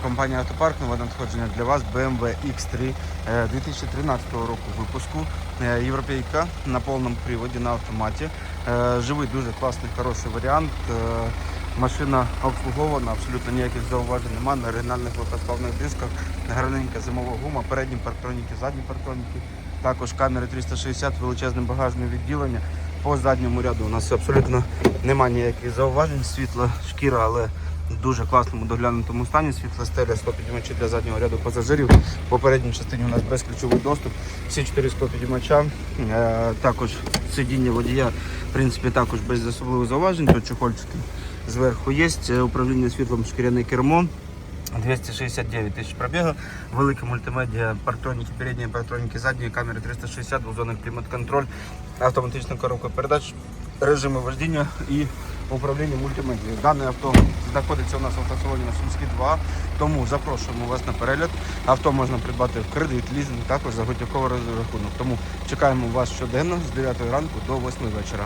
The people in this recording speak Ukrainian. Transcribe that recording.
компанія Автопарк. Нове надходження для вас BMW X3 е, 2013 року випуску. Е, Європейка на повному приводі на автоматі. Е, Живий дуже класний, хороший варіант. Е, Машина обслугована, абсолютно ніяких зауважень немає. На оригінальних легкосплавних дисках, граненька зимова гума, передні парктроніки, задні парктроніки. Також камери 360, величезне багажне відділення. По задньому ряду у нас абсолютно немає ніяких зауважень. Світла шкіра, але дуже класному доглянутому стані. Світла стеля, склопідіймачі для заднього ряду пасажирів. В попередній частині у нас безключовий доступ. Всі чотири склопідіймача. Е, також сидіння водія, в принципі, також без особливих зауважень. Тут чохольчики зверху є. Е, Управління світлом шкіряне кермо. 269 тисяч пробігу, велика мультимедіа, парктроніки, передні парктроніки, задні камери 360, двозонний клімат-контроль, автоматична коробка передач, режими вождіння і управління мультимедією. Дане авто знаходиться у нас в автосалоні на Сумській 2, тому запрошуємо вас на перегляд. Авто можна придбати в кредит, лізинг, також за готівковий розрахунок. Тому чекаємо вас щоденно з 9 ранку до 8 вечора.